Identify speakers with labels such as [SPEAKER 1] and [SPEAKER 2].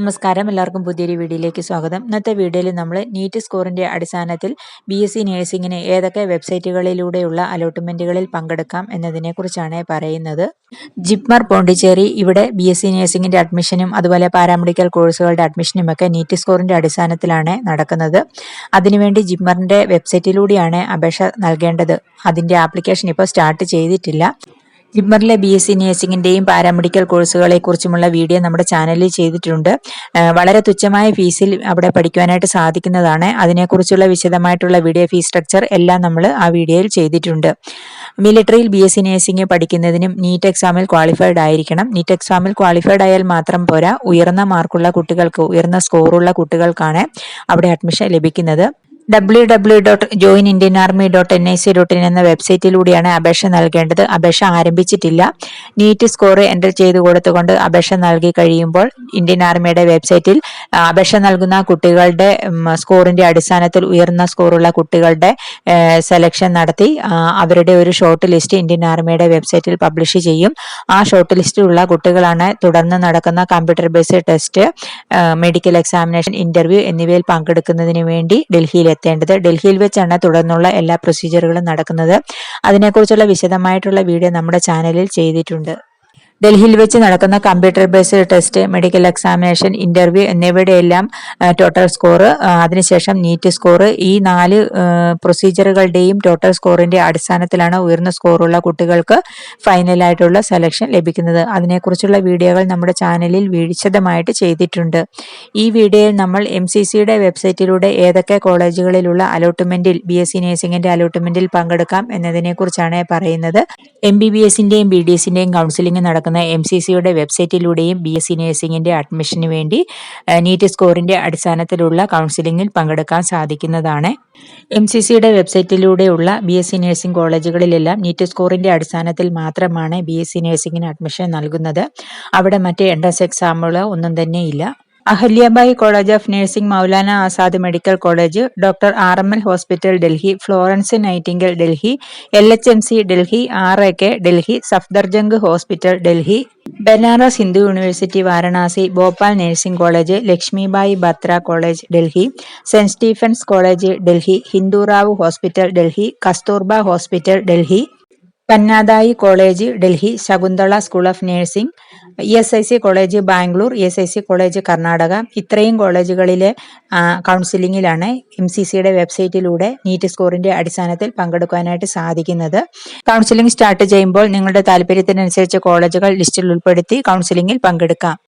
[SPEAKER 1] നമസ്കാരം. എല്ലാവർക്കും പുതിയൊരു വീഡിയോയിലേക്ക് സ്വാഗതം. ഇന്നത്തെ വീഡിയോയിൽ നമ്മൾ നീറ്റ് സ്കോറിന്റെ അടിസ്ഥാനത്തിൽ ബി എസ് സി നേഴ്സിങ്ങിന് ഏതൊക്കെ വെബ്സൈറ്റുകളിലൂടെയുള്ള അലോട്ട്മെന്റുകളിൽ പങ്കെടുക്കാം എന്നതിനെക്കുറിച്ചാണ് പറയുന്നത്. ജിപ്മർ പോണ്ടിച്ചേരി ഇവിടെ ബി എസ് സി നേഴ്സിങ്ങിന്റെ അഡ്മിഷനും അതുപോലെ പാരാമെഡിക്കൽ കോഴ്സുകളുടെ അഡ്മിഷനും ഒക്കെ നീറ്റ് സ്കോറിന്റെ അടിസ്ഥാനത്തിലാണ് നടക്കുന്നത്. അതിനുവേണ്ടി ജിപ്മറിന്റെ വെബ്സൈറ്റിലൂടെയാണ് അപേക്ഷ നൽകേണ്ടത്. അതിന്റെ ആപ്ലിക്കേഷൻ ഇപ്പോൾ സ്റ്റാർട്ട് ചെയ്തിട്ടില്ല. ജിമ്മറിലെ ബി എസ് സി നേഴ്സിംഗിന്റെയും പാരാമെഡിക്കൽ കോഴ്സുകളെ കുറിച്ചുമുള്ള വീഡിയോ നമ്മുടെ ചാനലിൽ ചെയ്തിട്ടുണ്ട്. വളരെ തുച്ഛമായ ഫീസിൽ അവിടെ പഠിക്കുവാനായിട്ട് സാധിക്കുന്നതാണ്. അതിനെക്കുറിച്ചുള്ള വിശദമായിട്ടുള്ള വീഡിയോ ഫീസ് സ്ട്രക്ചർ എല്ലാം നമ്മൾ ആ വീഡിയോയിൽ ചെയ്തിട്ടുണ്ട്. മിലിറ്ററിയിൽ ബി എസ് സി നേഴ്സിംഗ് പഠിക്കുന്നതിനും നീറ്റ് എക്സാമിൽ ക്വാളിഫൈഡ് ആയിരിക്കണം. നീറ്റ് എക്സാമിൽ ക്വാളിഫൈഡ് ആയാൽ മാത്രം പോരാ ഉയർന്ന മാർക്കുള്ള കുട്ടികൾക്ക് ഉയർന്ന സ്കോറുള്ള കുട്ടികൾക്കാണ് അവിടെ അഡ്മിഷൻ ലഭിക്കുന്നത്. W W dot join Indian army dot N I C dot in എന്ന വെബ്സൈറ്റിലൂടെയാണ് അപേക്ഷ നൽകേണ്ടത്. അപേക്ഷ ആരംഭിച്ചിട്ടില്ല. നീറ്റ് സ്കോർ എന്റർ ചെയ്ത് കൊടുത്തുകൊണ്ട് അപേക്ഷ നൽകി കഴിയുമ്പോൾ ഇന്ത്യൻ ആർമിയുടെ വെബ്സൈറ്റിൽ അപേക്ഷ നൽകുന്ന കുട്ടികളുടെ സ്കോറിന്റെ അടിസ്ഥാനത്തിൽ ഉയർന്ന സ്കോറുള്ള കുട്ടികളുടെ സെലക്ഷൻ നടത്തി അവരുടെ ഒരു ഷോർട്ട് ലിസ്റ്റ് ഇന്ത്യൻ ആർമിയുടെ വെബ്സൈറ്റിൽ പബ്ലിഷ് ചെയ്യും. ആ ഷോർട്ട് ലിസ്റ്റിലുള്ള കുട്ടികളാണ് തുടർന്ന് നടക്കുന്ന computer based test medical examination interview എന്നിവയിൽ പങ്കെടുക്കുന്നതിന് വേണ്ടി ഡൽഹിയിൽ എത്തേണ്ടത് ഡൽഹിയിൽ വെച്ചാണ് തുടർന്നുള്ള എല്ലാ പ്രൊസീജിയറുകളും നടക്കുന്നത്. അതിനെക്കുറിച്ചുള്ള വിശദമായിട്ടുള്ള വീഡിയോ നമ്മുടെ ചാനലിൽ ചെയ്തിട്ടുണ്ട്. ഡൽഹിയിൽ വെച്ച് നടക്കുന്ന computer based test medical examination interview എന്നിവയുടെയെല്ലാം total score അതിനുശേഷം നീറ്റ് സ്കോർ ഈ നാല് പ്രൊസീജിയറുകളുടെയും ടോട്ടൽ സ്കോറിന്റെ അടിസ്ഥാനത്തിലാണ് ഉയർന്ന സ്കോറുള്ള കുട്ടികൾക്ക് ഫൈനലായിട്ടുള്ള സെലക്ഷൻ ലഭിക്കുന്നത്. അതിനെക്കുറിച്ചുള്ള വീഡിയോകൾ നമ്മുടെ ചാനലിൽ വിശദമായിട്ട് ചെയ്തിട്ടുണ്ട്. ഈ വീഡിയോയിൽ നമ്മൾ എം സി സിയുടെ വെബ്സൈറ്റിലൂടെ ഏതൊക്കെ കോളേജുകളിലുള്ള അലോട്ട്മെന്റിൽ ബി എസ് സി അലോട്ട്മെന്റിൽ പങ്കെടുക്കാം എന്നതിനെക്കുറിച്ചാണ് പറയുന്നത്. എം ബി ബി എസിന്റെയും ബി ഡി എസിന്റെയും കൗൺസിലിംഗ് നടക്കുന്ന നടക്കുന്ന എം സി സിയുടെ വെബ്സൈറ്റിലൂടെയും ബി എസ് സി നഴ്സിംഗിന്റെ അഡ്മിഷന് വേണ്ടി നീറ്റ് സ്കോറിന്റെ അടിസ്ഥാനത്തിലുള്ള കൗൺസിലിംഗിൽ പങ്കെടുക്കാൻ സാധിക്കുന്നതാണ്. എം സി സിയുടെ വെബ്സൈറ്റിലൂടെയുള്ള ബി എസ് സി നഴ്സിംഗ് കോളേജുകളിലെല്ലാം നീറ്റ് സ്കോറിന്റെ അടിസ്ഥാനത്തിൽ മാത്രമാണ് ബി എസ് സി നഴ്സിംഗിന് അഡ്മിഷൻ നൽകുന്നത്. അവിടെ മറ്റ് എൻട്രൻസ് എക്സാമുകൾ ഒന്നും തന്നെ ഇല്ല. Ahilyabai college of nursing Maulana Azad medical college doctor R M L hospital Delhi Florence Nightingale Delhi L H M C Delhi R A K Delhi Safdarjung hospital Delhi Banaras Hindu university Varanasi Bhopal nursing college Lakshmibai Batra college Delhi saint Stephen's college Delhi Hindu Rao hospital Delhi Kasturba hospital Delhi Pannadhai college Delhi Shakuntala school of nursing E S I C college Bangalore E S I C college Karnataka. ഇത്രയും കോളേജുകളിലെ കൗൺസിലിങ്ങിലാണ് M C സിയുടെ വെബ്സൈറ്റിലൂടെ NEET സ്കോറിന്റെ അടിസ്ഥാനത്തിൽ പങ്കെടുക്കാനായിട്ട് സാധിക്കുന്നത്. Counselling start ചെയ്യുമ്പോൾ നിങ്ങളുടെ താല്പര്യത്തിനനുസരിച്ച് കോളേജുകൾ ലിസ്റ്റിൽ ഉൾപ്പെടുത്തി കൗൺസിലിംഗിൽ പങ്കെടുക്കാം.